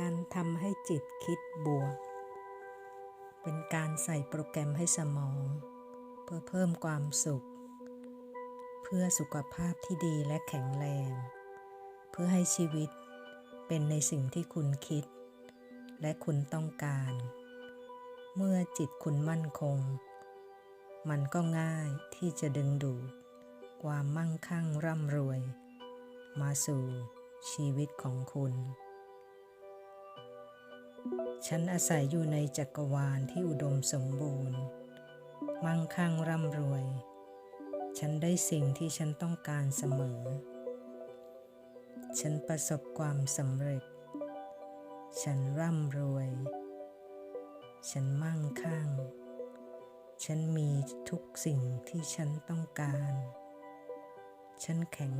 การทำให้จิตคิดบวก เป็นการใส่โปรแกรมให้สมอง เพื่อเพิ่มความสุข เพื่อสุขภาพที่ดีและแข็งแรง เพื่อให้ชีวิตเป็นในสิ่งที่คุณคิด และคุณต้องการ เมื่อจิตคุณมั่นคง มันก็ง่ายที่จะดึงดูดความมั่งคั่งร่ำรวย มาสู่ชีวิตของคุณ ฉันอาศัยอยู่ในจักรวาลที่อุดมสมบูรณ์ มั่งคั่งร่ำรวย ฉันได้สิ่งที่ฉันต้องการเสมอ ฉันประสบความสำเร็จ ฉันร่ำรวย ฉันมั่งคั่ง ฉันมีทุกสิ่งที่ฉันต้องการ ฉันแข็ง